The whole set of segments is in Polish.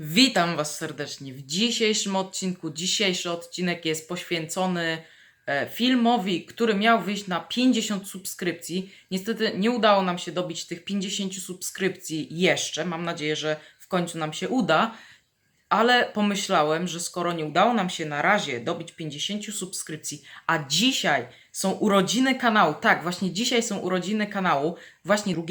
Witam Was serdecznie w dzisiejszym odcinku. Dzisiejszy odcinek jest poświęcony e, filmowi, który miał wyjść na 50 subskrypcji. Niestety nie udało nam się dobić tych 50 subskrypcji jeszcze. Mam nadzieję, że w końcu nam się uda. Ale pomyślałem, że skoro nie udało nam się na razie dobić 50 subskrypcji, a dzisiaj są urodziny kanału, tak, właśnie dzisiaj są urodziny kanału, właśnie 2,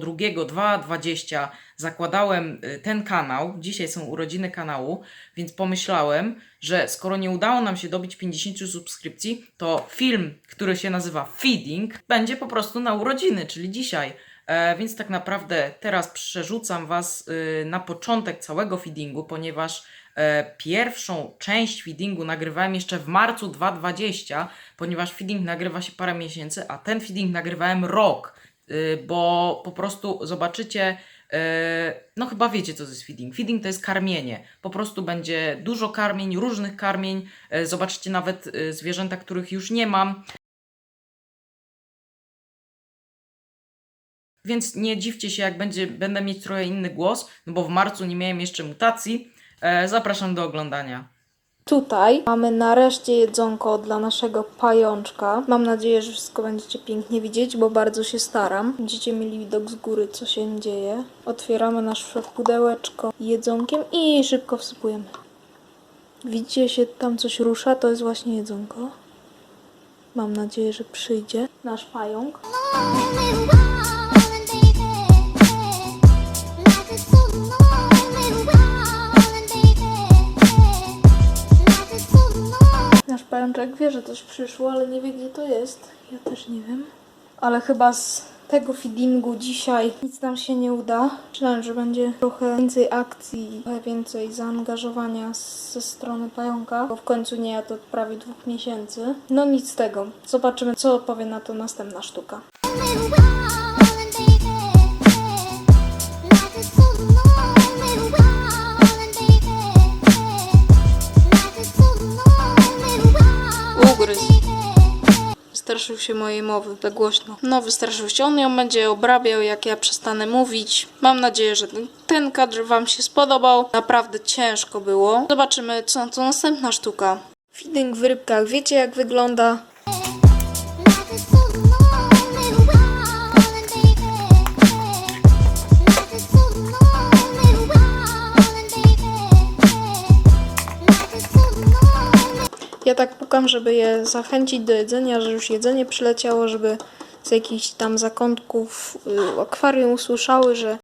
2, 2, 20 zakładałem y, ten kanał, dzisiaj są urodziny kanału, więc pomyślałem, że skoro nie udało nam się dobić 50 subskrypcji, to film, który się nazywa Feeding, będzie po prostu na urodziny, czyli dzisiaj. E, więc tak naprawdę teraz przerzucam Was y, na początek całego feedingu, ponieważ e, pierwszą część feedingu nagrywałem jeszcze w marcu 2020, ponieważ feeding nagrywa się parę miesięcy, a ten feeding nagrywałem rok, y, bo po prostu zobaczycie, e, no chyba wiecie co to jest feeding. Feeding to jest karmienie. Po prostu będzie dużo karmień, różnych karmień. E, Zobaczycie nawet y, zwierzęta, których już nie mam. Więc nie dziwcie się, jak będzie, będę mieć trochę inny głos, no bo w marcu nie miałem jeszcze mutacji. E, zapraszam do oglądania. Tutaj mamy nareszcie jedzonko dla naszego pajączka. Mam nadzieję, że wszystko będziecie pięknie widzieć, bo bardzo się staram. Będziecie mieli widok z góry, co się dzieje. Otwieramy nasze pudełeczko jedzonkiem i szybko wsypujemy. Widzicie się tam coś rusza? To jest właśnie jedzonko. Mam nadzieję, że przyjdzie nasz pająk. Pajączek wie, że coś przyszło, ale nie wie, gdzie to jest. Ja też nie wiem. Ale chyba z tego feedingu dzisiaj nic nam się nie uda. Myślałem, że będzie trochę więcej akcji, trochę więcej zaangażowania ze strony pająka, bo w końcu nie jadł od prawie dwóch miesięcy. No nic z tego. Zobaczymy, co powie na to następna sztuka. Wystraszył się mojej mowy, za głośno. No, wystraszył się. On ją będzie obrabiał, jak ja przestanę mówić. Mam nadzieję, że ten, kadr Wam się spodobał. Naprawdę ciężko było. Zobaczymy, co to następna sztuka. Feeding w rybkach. Wiecie, jak wygląda? Pukam, żeby je zachęcić do jedzenia, że już jedzenie przyleciało, żeby z jakichś tam zakątków y, akwarium usłyszały, że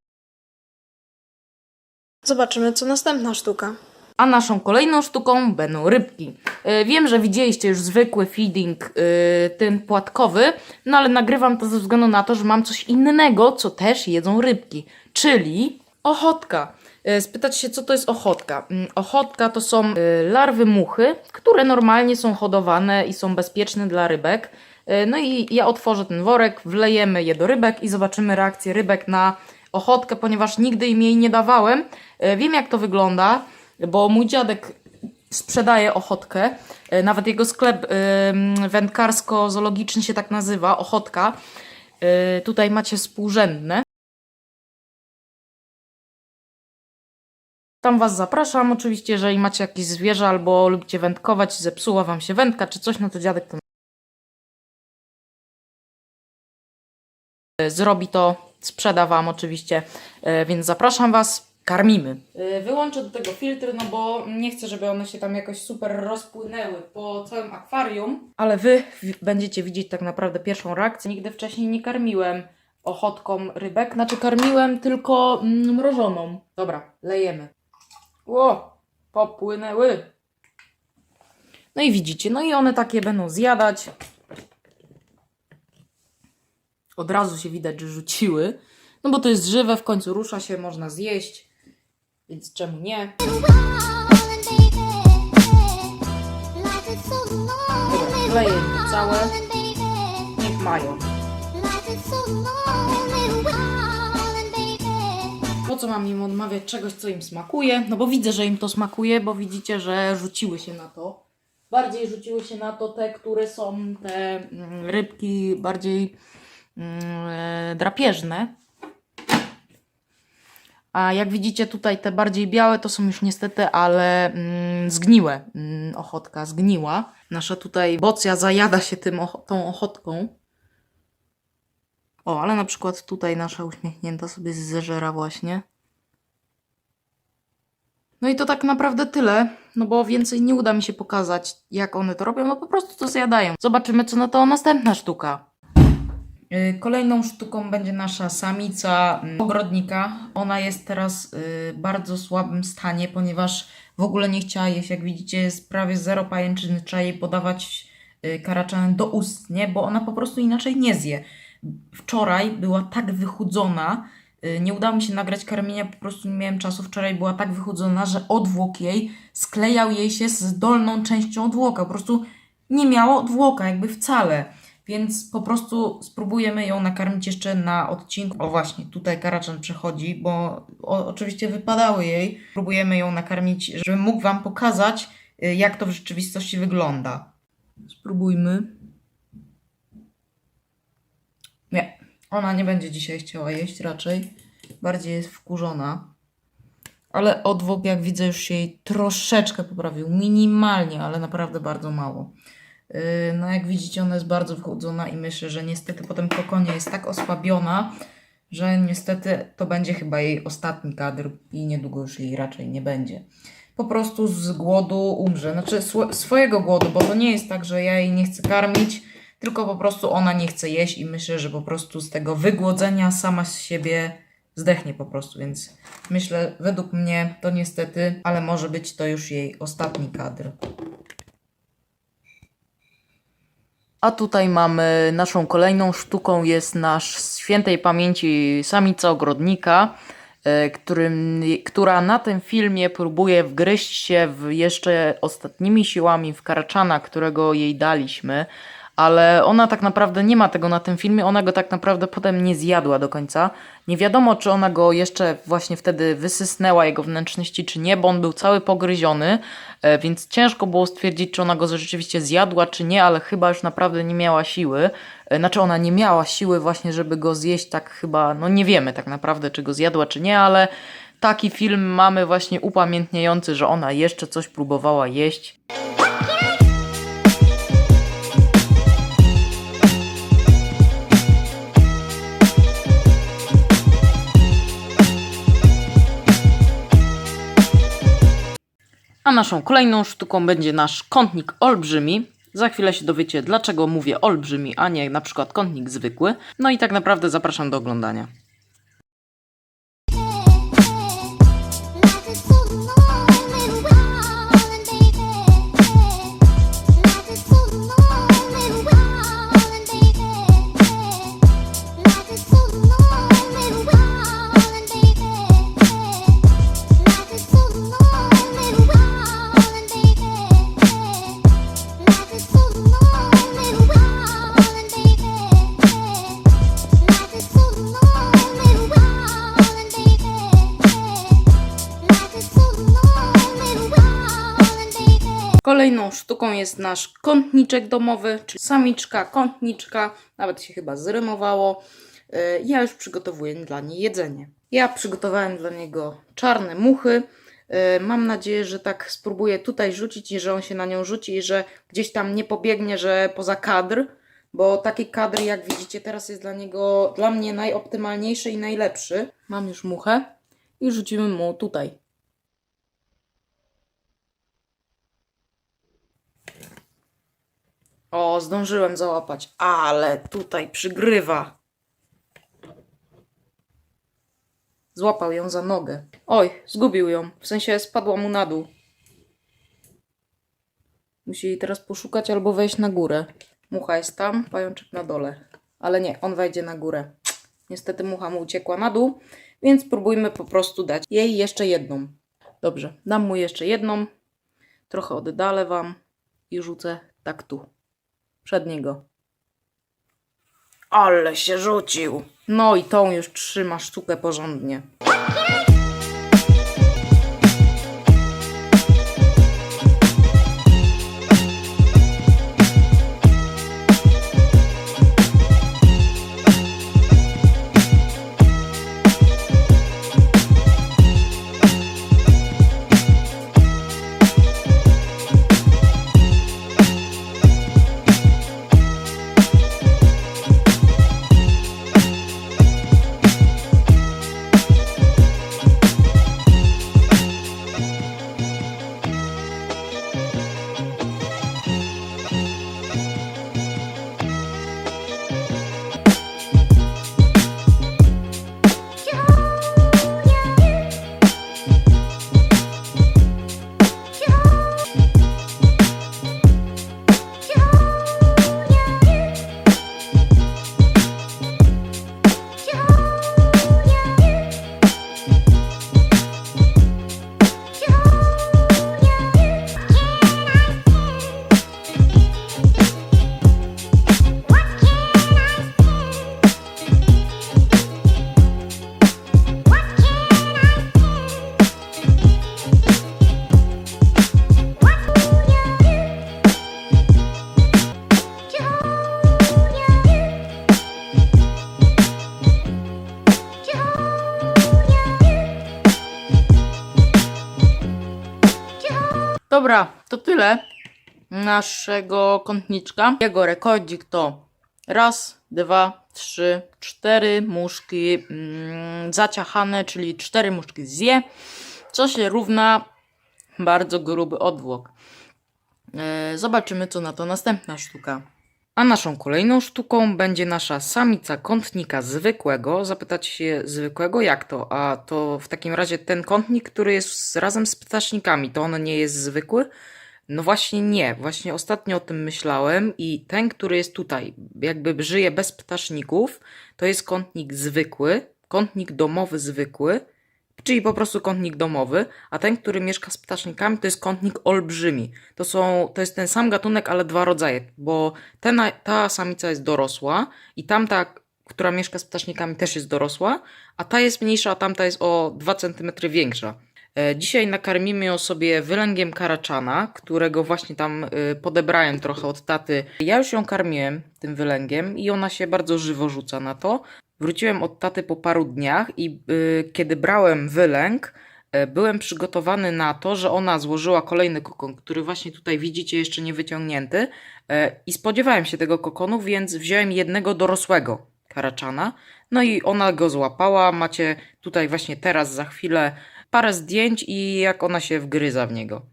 zobaczymy, co następna sztuka. A naszą kolejną sztuką będą rybki. E, wiem, że widzieliście już zwykły feeding, e, ten płatkowy, no ale nagrywam to ze względu na to, że mam coś innego, co też jedzą rybki, czyli ochotka. E, Spytacie się, co to jest ochotka? Mm, Ochotka to są e, larwy muchy, które normalnie są hodowane i są bezpieczne dla rybek. E, No i ja otworzę ten worek, wlejemy je do rybek i zobaczymy reakcję rybek na ochotkę, ponieważ nigdy im jej nie dawałem. Wiem, jak to wygląda, bo mój dziadek sprzedaje ochotkę. Nawet jego sklep wędkarsko-zoologiczny się tak nazywa, Ochotka. Tutaj macie współrzędne. Tam Was zapraszam. Oczywiście, jeżeli macie jakieś zwierzę albo lubicie wędkować, zepsuła Wam się wędka czy coś, no to dziadek to zrobi to, sprzeda Wam oczywiście, e, więc zapraszam Was, karmimy. E, Wyłączę do tego filtr, no bo nie chcę, żeby one się tam jakoś super rozpłynęły po całym akwarium, ale Wy będziecie widzieć tak naprawdę pierwszą reakcję. Nigdy wcześniej nie karmiłem ochotką rybek, znaczy karmiłem tylko mm, mrożoną. Dobra, lejemy. Ło, popłynęły. No i widzicie, no i one takie będą zjadać. Od razu się widać, że rzuciły. No bo to jest żywe, w końcu rusza się, można zjeść. Więc czemu nie? Dobra, kleję całe. Niech mają. Po co mam im odmawiać czegoś, co im smakuje? No bo widzę, że im to smakuje, bo widzicie, że rzuciły się na to. Bardziej rzuciły się na to te, które są te mm, rybki bardziej mm, e, drapieżne. A jak widzicie tutaj te bardziej białe to są już niestety, ale mm, zgniłe. Mm, ochotka zgniła. Nasza tutaj bocja zajada się tym, och- tą ochotką. O, ale na przykład tutaj nasza uśmiechnięta sobie zeżera właśnie. No i to tak naprawdę tyle, no bo więcej nie uda mi się pokazać, jak one to robią, no po prostu to zjadają. Zobaczymy, co na to następna sztuka. Y, Kolejną sztuką będzie nasza samica mm, ogrodnika. Ona jest teraz y, w bardzo słabym stanie, ponieważ w ogóle nie chciała jeść. Jak widzicie, jest prawie zero pajęczyny. Trzeba jej podawać y, karaczanę do ust, nie? Bo ona po prostu inaczej nie zje. Wczoraj była tak wychudzona, y, nie udało mi się nagrać karmienia, po prostu nie miałem czasu. Wczoraj była tak wychudzona, że odwłok jej sklejał jej się z dolną częścią odwłoka. Po prostu nie miało odwłoka, jakby wcale. Więc po prostu spróbujemy ją nakarmić jeszcze na odcinku. O właśnie, tutaj karaczan przechodzi, bo o, oczywiście wypadały jej. Próbujemy ją nakarmić, żebym mógł Wam pokazać, y, jak to w rzeczywistości wygląda. Spróbujmy. Nie, ona nie będzie dzisiaj chciała jeść raczej. Bardziej jest wkurzona. Ale odwłok, jak widzę, już się jej troszeczkę poprawił. Minimalnie, ale naprawdę bardzo mało. Yy, No, jak widzicie, ona jest bardzo wychudzona i myślę, że niestety po tym kokonie jest tak osłabiona, że niestety to będzie chyba jej ostatni kadr i niedługo już jej raczej nie będzie. Po prostu z głodu umrze. Znaczy swo- swojego głodu, bo to nie jest tak, że ja jej nie chcę karmić, tylko po prostu ona nie chce jeść i myślę, że po prostu z tego wygłodzenia sama z siebie zdechnie po prostu, więc myślę, według mnie to niestety, ale może być to już jej ostatni kadr. A tutaj mamy naszą kolejną sztuką jest nasz świętej pamięci samica ogrodnika, e, którym, która na tym filmie próbuje wgryźć się w jeszcze ostatnimi siłami w karaczana, którego jej daliśmy, ale ona tak naprawdę nie ma tego na tym filmie, ona go tak naprawdę potem nie zjadła do końca. Nie wiadomo, czy ona go jeszcze właśnie wtedy wysysnęła, jego wnętrzności, czy nie, bo on był cały pogryziony, e, więc ciężko było stwierdzić, czy ona go rzeczywiście zjadła, czy nie, ale chyba już naprawdę nie miała siły. E, Znaczy ona nie miała siły właśnie, żeby go zjeść tak chyba, no nie wiemy tak naprawdę, czy go zjadła, czy nie, ale taki film mamy właśnie upamiętniający, że ona jeszcze coś próbowała jeść. A naszą kolejną sztuką będzie nasz kątnik olbrzymi. Za chwilę się dowiecie, dlaczego mówię olbrzymi, a nie na przykład kątnik zwykły. No i tak naprawdę zapraszam do oglądania. Jest nasz kątniczek domowy, czyli samiczka, kątniczka, nawet się chyba zrymowało. Yy, Ja już przygotowuję dla niej jedzenie. Ja przygotowałem dla niego czarne muchy. Yy, Mam nadzieję, że tak spróbuję tutaj rzucić i że on się na nią rzuci i że gdzieś tam nie pobiegnie, że poza kadr, bo taki kadr, jak widzicie, teraz jest dla niego, dla mnie najoptymalniejszy i najlepszy. Mam już muchę i rzucimy mu tutaj. O, zdążyłem załapać, ale tutaj przygrywa. Złapał ją za nogę. Oj, zgubił ją. W sensie spadła mu na dół. Musi jej teraz poszukać albo wejść na górę. Mucha jest tam, pajączek na dole. Ale nie, on wejdzie na górę. Niestety mucha mu uciekła na dół, więc spróbujmy po prostu dać jej jeszcze jedną. Dobrze, dam mu jeszcze jedną. Trochę oddalę wam i rzucę tak tu przed niego. Ale się rzucił. No i tą już trzyma sztukę porządnie. Tyle naszego kątniczka. Jego rekordzik to raz, dwa, trzy, cztery muszki mm, zaciachane, czyli cztery muszki zje, co się równa bardzo gruby odwłok. E, Zobaczymy, co na to następna sztuka. A naszą kolejną sztuką będzie nasza samica kątnika zwykłego. Zapytacie się zwykłego, jak to? A to w takim razie ten kątnik, który jest razem z ptasznikami, to on nie jest zwykły? No właśnie nie. Właśnie ostatnio o tym myślałem i ten, który jest tutaj, jakby żyje bez ptaszników, to jest kątnik zwykły, kątnik domowy zwykły, czyli po prostu kątnik domowy, a ten, który mieszka z ptasznikami, to jest kątnik olbrzymi. To, są, to jest ten sam gatunek, ale dwa rodzaje, bo ten, ta samica jest dorosła i tamta, która mieszka z ptasznikami, też jest dorosła, a ta jest mniejsza, a tamta jest o 2 cm większa. E, Dzisiaj nakarmimy ją sobie wylęgiem karaczana, którego właśnie tam y, podebrałem trochę od taty. Ja już ją karmiłem tym wylęgiem i ona się bardzo żywo rzuca na to. Wróciłem od taty po paru dniach i y, kiedy brałem wylęk, e, byłem przygotowany na to, że ona złożyła kolejny kokon, który właśnie tutaj widzicie jeszcze nie wyciągnięty e, i spodziewałem się tego kokonu, więc wziąłem jednego dorosłego karaczana. No i ona go złapała. Macie tutaj właśnie teraz za chwilę parę zdjęć i jak ona się wgryza w niego.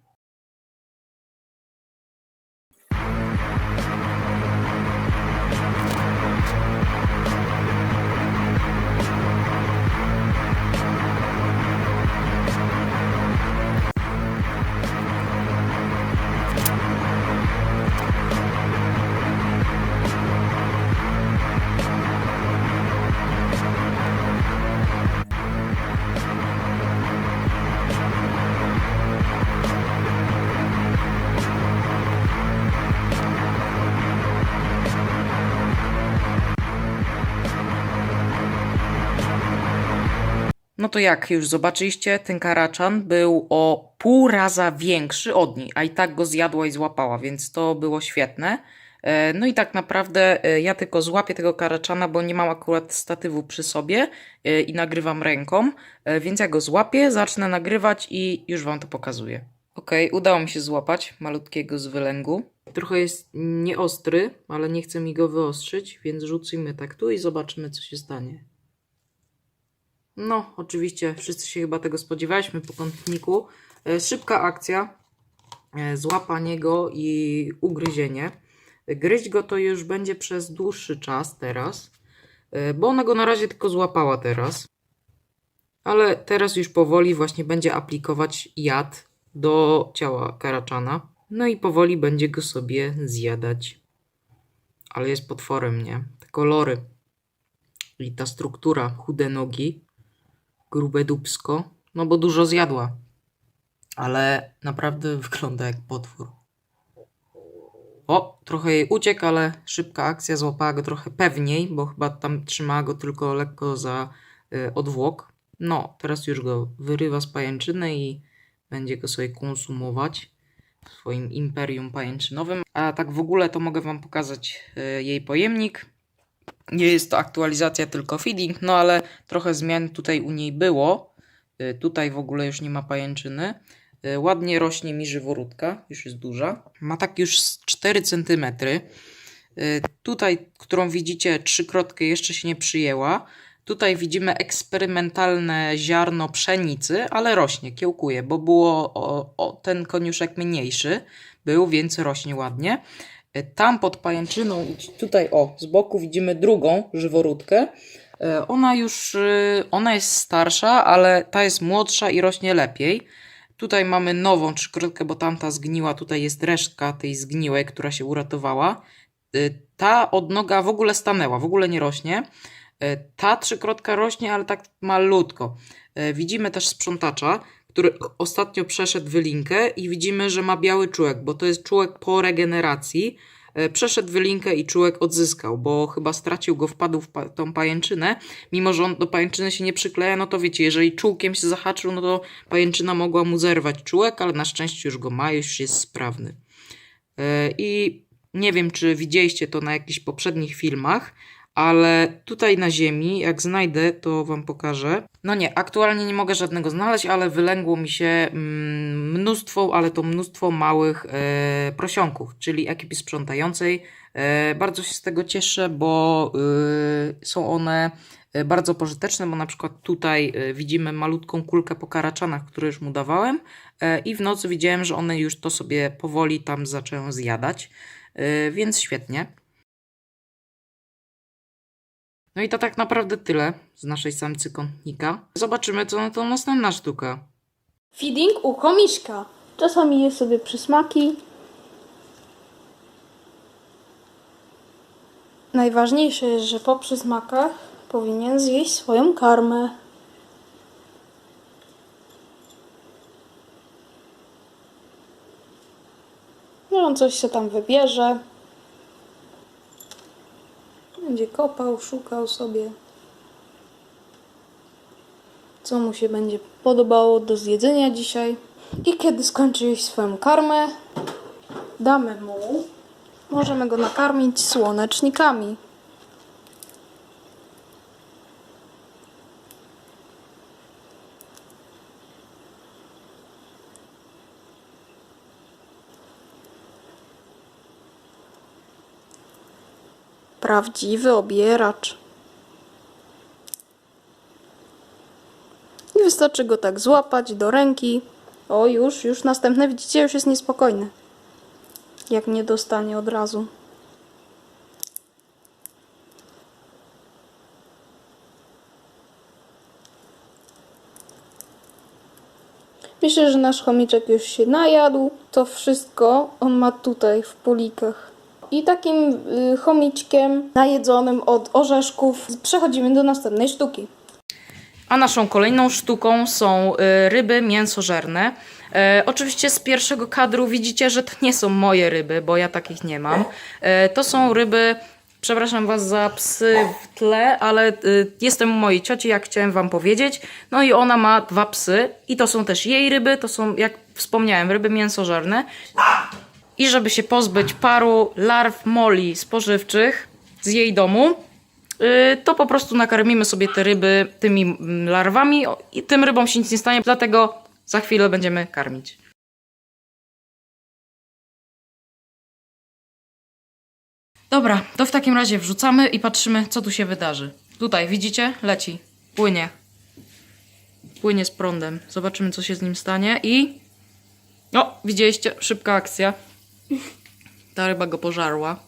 No to jak już zobaczyliście, ten karaczan był o pół raza większy od niej, a i tak go zjadła i złapała, więc to było świetne. E, No i tak naprawdę e, ja tylko złapię tego karaczana, bo nie mam akurat statywu przy sobie e, i nagrywam ręką, więc ja go złapię, zacznę nagrywać i już wam to pokazuję. Okej, udało mi się złapać malutkiego z wylęgu. Trochę jest nieostry, ale nie chcę mi go wyostrzyć, więc rzucimy tak tu i zobaczymy co się stanie. No, oczywiście, wszyscy się chyba tego spodziewaliśmy po kątniku. E, Szybka akcja, e, złapanie go i ugryzienie. Gryźć go to już będzie przez dłuższy czas teraz, e, bo ona go na razie tylko złapała teraz. Ale teraz już powoli właśnie będzie aplikować jad do ciała karaczana. No i powoli będzie go sobie zjadać. Ale jest potworem, nie? Te kolory i ta struktura, chude nogi grube dubsko, no bo dużo zjadła. Ale naprawdę wygląda jak potwór. O, trochę jej uciekł, ale szybka akcja złapała go trochę pewniej, bo chyba tam trzymała go tylko lekko za y, odwłok. No, teraz już go wyrywa z pajęczyny i będzie go sobie konsumować w swoim imperium pajęczynowym. A tak w ogóle to mogę Wam pokazać y, jej pojemnik. Nie jest to aktualizacja, tylko feeding, no ale trochę zmian tutaj u niej było. Y, Tutaj w ogóle już nie ma pajęczyny. Y, Ładnie rośnie mi żyworódka, już jest duża. Ma tak już z 4 cm. Tutaj, którą widzicie, trzykrotkę jeszcze się nie przyjęła. Tutaj widzimy eksperymentalne ziarno pszenicy, ale rośnie, kiełkuje, bo było o, o, ten koniuszek mniejszy był, więc rośnie ładnie. E, Tam pod pajęczyną, tutaj o, z boku widzimy drugą żyworódkę. E, Ona już, y, ona jest starsza, ale ta jest młodsza i rośnie lepiej. Tutaj mamy nową trzykrotkę, bo tamta zgniła, tutaj jest resztka tej zgniłej, która się uratowała. Ta odnoga w ogóle stanęła, w ogóle nie rośnie. E, Ta trzykrotka rośnie, ale tak malutko. E, Widzimy też sprzątacza, który ostatnio przeszedł wylinkę i widzimy, że ma biały czułek, bo to jest czułek po regeneracji. E, Przeszedł wylinkę i czułek odzyskał, bo chyba stracił go, wpadł w pa- tą pajęczynę. Mimo, że on do pajęczyny się nie przykleja, no to wiecie, jeżeli czułkiem się zahaczył, no to pajęczyna mogła mu zerwać czułek, ale na szczęście już go ma, już jest sprawny. E, I nie wiem, czy widzieliście to na jakichś poprzednich filmach, ale tutaj na ziemi, jak znajdę, to wam pokażę. No nie, aktualnie nie mogę żadnego znaleźć, ale wylęgło mi się mm, mnóstwo, ale to mnóstwo małych e, prosionków, czyli ekipy sprzątającej. E, bardzo się z tego cieszę, bo e, są one e, bardzo pożyteczne, bo na przykład tutaj e, widzimy malutką kulkę po karaczanach, które już mu dawałem i w nocy widziałem, że one już to sobie powoli tam zaczęły zjadać, więc świetnie. No i to tak naprawdę tyle z naszej samcy kątnika. Zobaczymy, co na to następna sztuka. Feeding u komiszka. Czasami je sobie przysmaki. Najważniejsze jest, że po przysmakach powinien zjeść swoją karmę. No on coś się tam wybierze. Będzie kopał, szukał sobie co mu się będzie podobało do zjedzenia dzisiaj. I kiedy skończy swoją karmę, damy mu. Możemy go nakarmić słonecznikami. Prawdziwy obieracz. I wystarczy go tak złapać do ręki. O, już, już następne, widzicie, już jest niespokojny. Jak nie dostanie od razu. Myślę, że nasz chomiczek już się najadł. To wszystko on ma tutaj w polikach. I takim y, chomiczkiem najedzonym od orzeszków przechodzimy do następnej sztuki. A naszą kolejną sztuką są y, ryby mięsożerne. E, oczywiście z pierwszego kadru widzicie, że to nie są moje ryby, bo ja takich nie mam. E, to są ryby, przepraszam was za psy w tle, ale y, jestem u mojej cioci, jak chciałem wam powiedzieć. No i ona ma dwa psy i to są też jej ryby, to są, jak wspomniałem, ryby mięsożerne. I żeby się pozbyć paru larw moli spożywczych z jej domu, y, to po prostu nakarmimy sobie te ryby tymi mm, larwami i tym rybom się nic nie stanie, dlatego za chwilę będziemy karmić. Dobra, to w takim razie wrzucamy i patrzymy, co tu się wydarzy. Tutaj, widzicie? Leci. Płynie. Płynie z prądem. Zobaczymy, co się z nim stanie i... O, widzieliście? Szybka akcja. Ta ryba go pożarła.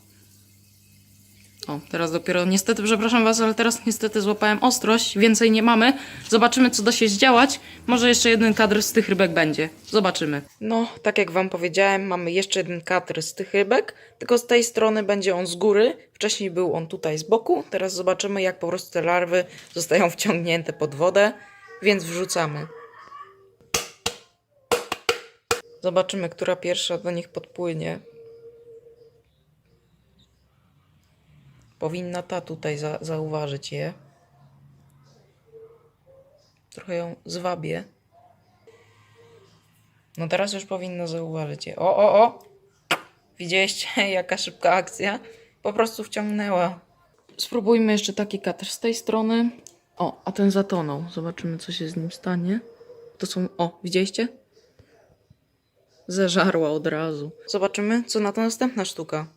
O, teraz dopiero niestety, przepraszam was, ale teraz niestety złapałem ostrość, więcej nie mamy. Zobaczymy, co da się zdziałać. Może jeszcze jeden kadr z tych rybek będzie. Zobaczymy. No, tak jak wam powiedziałem, mamy jeszcze jeden kadr z tych rybek, tylko z tej strony będzie on z góry. Wcześniej był on tutaj z boku. Teraz zobaczymy, jak po prostu te larwy zostają wciągnięte pod wodę, więc wrzucamy. Zobaczymy, która pierwsza do nich podpłynie. Powinna ta tutaj za, zauważyć je. Trochę ją zwabię. No teraz już powinno zauważyć je. O, o, o! Widzieliście, jaka szybka akcja? Po prostu wciągnęła. Spróbujmy jeszcze taki katr z tej strony. O, a ten zatonął. Zobaczymy, co się z nim stanie. To są. O, widzieliście? Zeżarła od razu. Zobaczymy, co na to następna sztuka.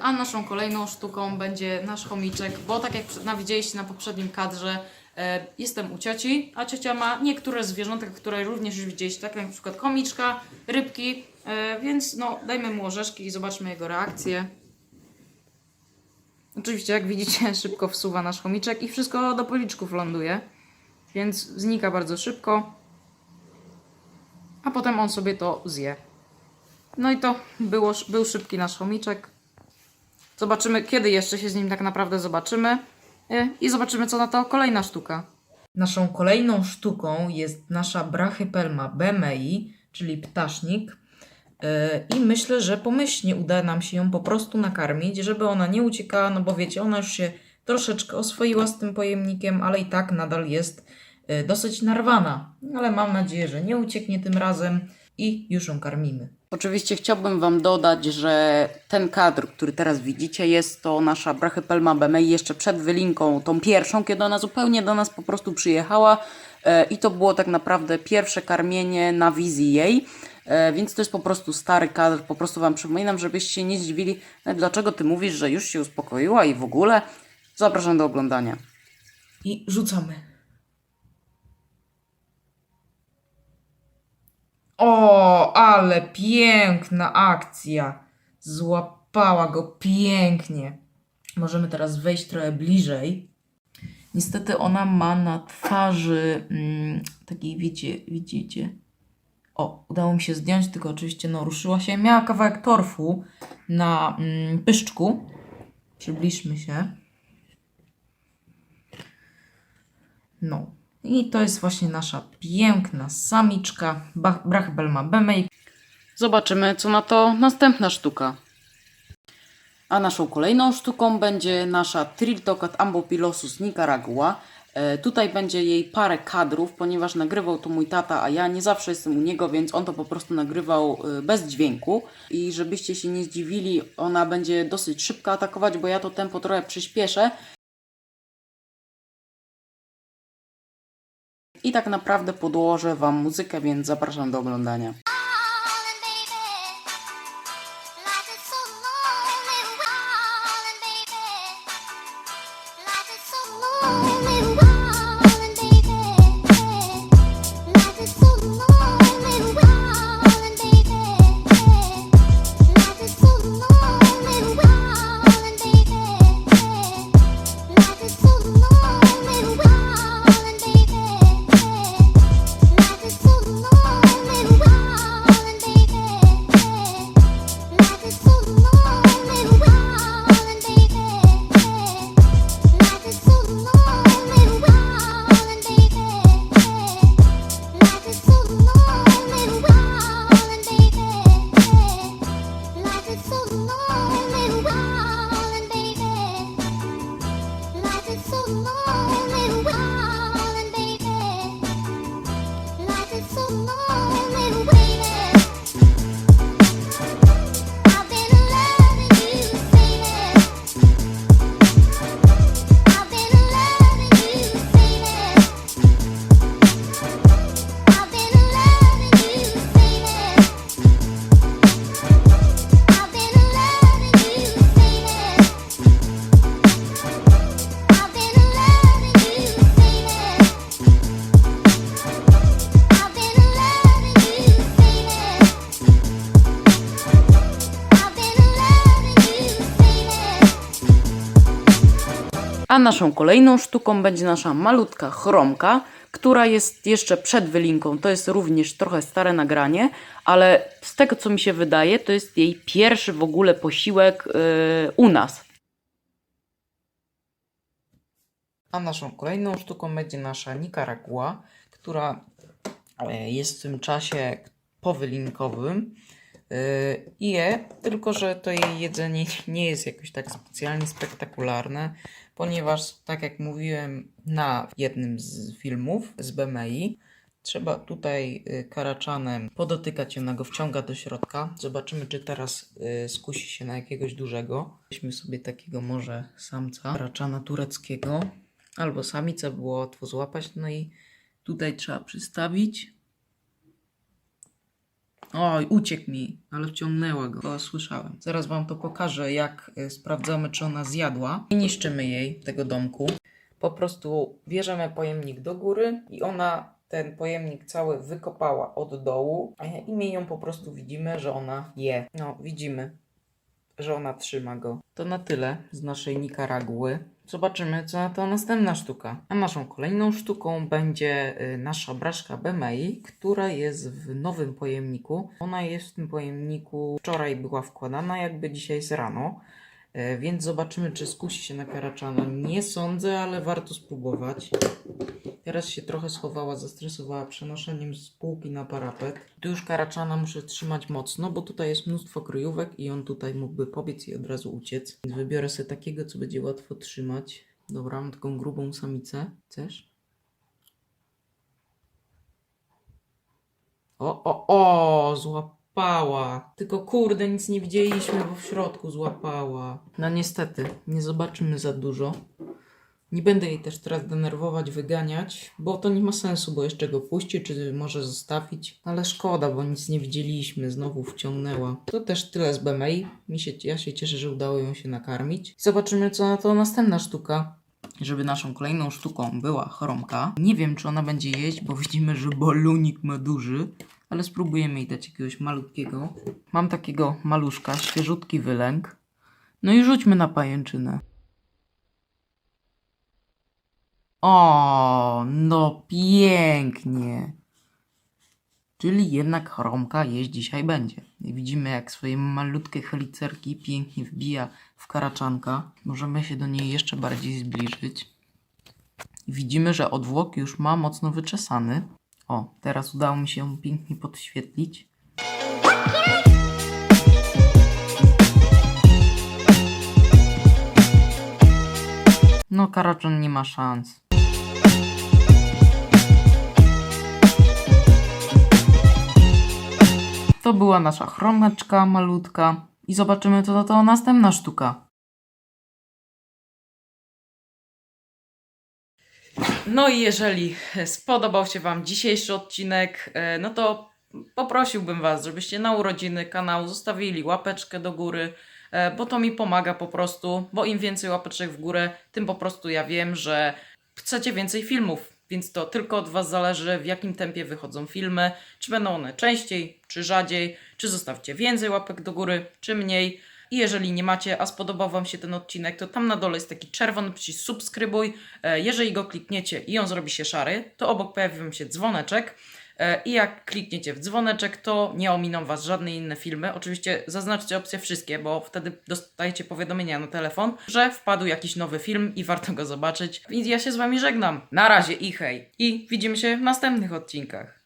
A naszą kolejną sztuką będzie nasz chomiczek, bo tak jak widzieliście na poprzednim kadrze, e, jestem u cioci, a ciocia ma niektóre zwierzątka, które również już widzieliście, tak jak na przykład chomiczka, rybki, e, więc no dajmy mu orzeszki i zobaczmy jego reakcję. Oczywiście, jak widzicie, szybko wsuwa nasz chomiczek i wszystko do policzków ląduje, więc znika bardzo szybko, a potem on sobie to zje. No i to było, był szybki nasz chomiczek. Zobaczymy, kiedy jeszcze się z nim tak naprawdę zobaczymy. E, I zobaczymy, co na to kolejna sztuka. Naszą kolejną sztuką jest nasza brachypelma bemei, czyli ptasznik. E, I myślę, że pomyślnie uda nam się ją po prostu nakarmić, żeby ona nie uciekała, no bo wiecie, ona już się troszeczkę oswoiła z tym pojemnikiem, ale i tak nadal jest e, dosyć narwana. Ale mam nadzieję, że nie ucieknie tym razem i już ją karmimy. Oczywiście chciałbym Wam dodać, że ten kadr, który teraz widzicie, jest to nasza Brachypelma Bemei jeszcze przed wylinką, tą pierwszą, kiedy ona zupełnie do nas po prostu przyjechała e, i to było tak naprawdę pierwsze karmienie na wizji jej. E, Więc to jest po prostu stary kadr, po prostu Wam przypominam, żebyście nie zdziwili, dlaczego Ty mówisz, że już się uspokoiła i w ogóle. Zapraszam do oglądania. I rzucamy. O, ale piękna akcja. Złapała go pięknie. Możemy teraz wejść trochę bliżej. Niestety ona ma na twarzy mm, taki, wiecie, widzicie. O, udało mi się zdjąć, tylko oczywiście no ruszyła się. Miała kawałek torfu na mm, pyszczku. Przybliżmy się. No. I to jest właśnie nasza piękna samiczka Brachbelma Bemej. Zobaczymy, co na to następna sztuka. A naszą kolejną sztuką będzie nasza Triltocat Ambopilosus Nicaragua. E, tutaj będzie jej parę kadrów, ponieważ nagrywał to mój tata, a ja nie zawsze jestem u niego, więc on to po prostu nagrywał e, bez dźwięku. I żebyście się nie zdziwili, ona będzie dosyć szybko atakować, bo ja to tempo trochę przyspieszę. I tak naprawdę podłożę Wam muzykę, więc zapraszam do oglądania. Naszą kolejną sztuką będzie nasza malutka chromka, która jest jeszcze przed wylinką. To jest również trochę stare nagranie, ale z tego co mi się wydaje, to jest jej pierwszy w ogóle posiłek yy, u nas. A naszą kolejną sztuką będzie nasza Nicaragua, która e, jest w tym czasie powylinkowym yy, i je, tylko że to jej jedzenie nie jest jakoś tak specjalnie spektakularne, ponieważ tak jak mówiłem na jednym z filmów z BMI, trzeba tutaj y, karaczanem podotykać, ona go wciąga do środka. Zobaczymy, czy teraz y, skusi się na jakiegoś dużego. Weźmy sobie takiego może samca, karaczana tureckiego, albo samicę było łatwo złapać, no i tutaj trzeba przystawić. Oj, uciekł mi, ale wciągnęła go. To słyszałem. Zaraz wam to pokażę, jak y, sprawdzamy, czy ona zjadła. I niszczymy jej tego domku. Po prostu bierzemy pojemnik do góry i ona ten pojemnik cały wykopała od dołu i my ją po prostu widzimy, że ona je. No, widzimy, że ona trzyma go. To na tyle z naszej Nikaraguły. Zobaczymy, co na to następna sztuka. A naszą kolejną sztuką będzie y, nasza braszka Bemei, która jest w nowym pojemniku. Ona jest w tym pojemniku, wczoraj była wkładana, jakby dzisiaj z rano. E, Więc zobaczymy, czy skusi się na karaczana. Nie sądzę, ale warto spróbować. Teraz się trochę schowała, zestresowała przenoszeniem z półki na parapet. Tu już karaczana muszę trzymać mocno, bo tutaj jest mnóstwo kryjówek i on tutaj mógłby pobiec i od razu uciec. Więc wybiorę sobie takiego, co będzie łatwo trzymać. Dobra, mam taką grubą samicę. Chcesz? O, o, o! Złapała złapała. Tylko kurde, nic nie widzieliśmy, bo w środku złapała. No niestety, nie zobaczymy za dużo. Nie będę jej też teraz denerwować, wyganiać, bo to nie ma sensu, bo jeszcze go puści, czy może zostawić. Ale szkoda, bo nic nie widzieliśmy, znowu wciągnęła. To też tyle z BMI. Mi się, ja się cieszę, że udało ją się nakarmić. Zobaczymy, co na to następna sztuka. Żeby naszą kolejną sztuką była chromka. Nie wiem, czy ona będzie jeść, bo widzimy, że balonik ma duży. Ale spróbujemy jej dać jakiegoś malutkiego. Mam takiego maluszka, świeżutki wylęk. No i rzućmy na pajęczynę. O, no pięknie. Czyli jednak chromka jeść dzisiaj będzie. I widzimy, jak swoje malutkie helicerki pięknie wbija w karaczanka. Możemy się do niej jeszcze bardziej zbliżyć. I widzimy, że odwłok już ma mocno wyczesany. O, teraz udało mi się pięknie podświetlić. No, karaczan nie ma szans. To była nasza chromeczka malutka. I zobaczymy, co to, to następna sztuka. No i jeżeli spodobał się Wam dzisiejszy odcinek, e, no to poprosiłbym Was, żebyście na urodziny kanału zostawili łapeczkę do góry, e, bo to mi pomaga po prostu, bo im więcej łapeczek w górę, tym po prostu ja wiem, że chcecie więcej filmów, więc to tylko od Was zależy, w jakim tempie wychodzą filmy, czy będą one częściej, czy rzadziej, czy zostawcie więcej łapek do góry, czy mniej. I jeżeli nie macie, a spodobał Wam się ten odcinek, to tam na dole jest taki czerwony przycisk subskrybuj. E, Jeżeli go klikniecie i on zrobi się szary, to obok pojawi Wam się dzwoneczek. E, I jak klikniecie w dzwoneczek, to nie ominą Was żadne inne filmy. Oczywiście zaznaczcie opcję wszystkie, bo wtedy dostajecie powiadomienia na telefon, że wpadł jakiś nowy film i warto go zobaczyć. Więc ja się z Wami żegnam. Na razie i hej. I widzimy się w następnych odcinkach.